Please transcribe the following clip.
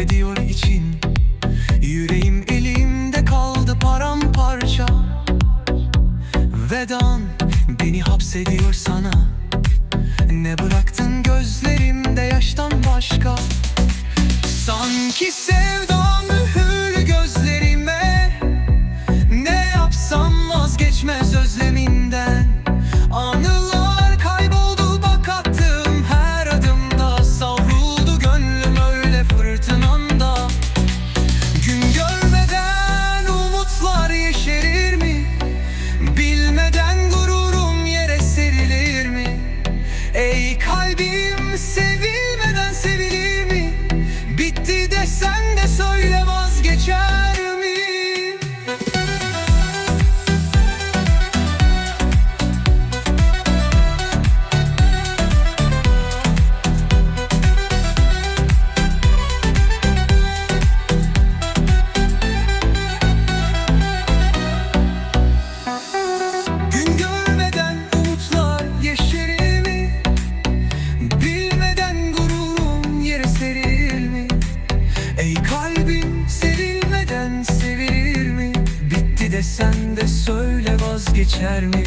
hissediyor için. Yüreğim elimde kaldı paramparça. Vedan beni hapsediyor sana. Ne bıraktın gözlerimde yaştan başka? Sanki sevdim Kalbim sen Söyle vazgeçer mi?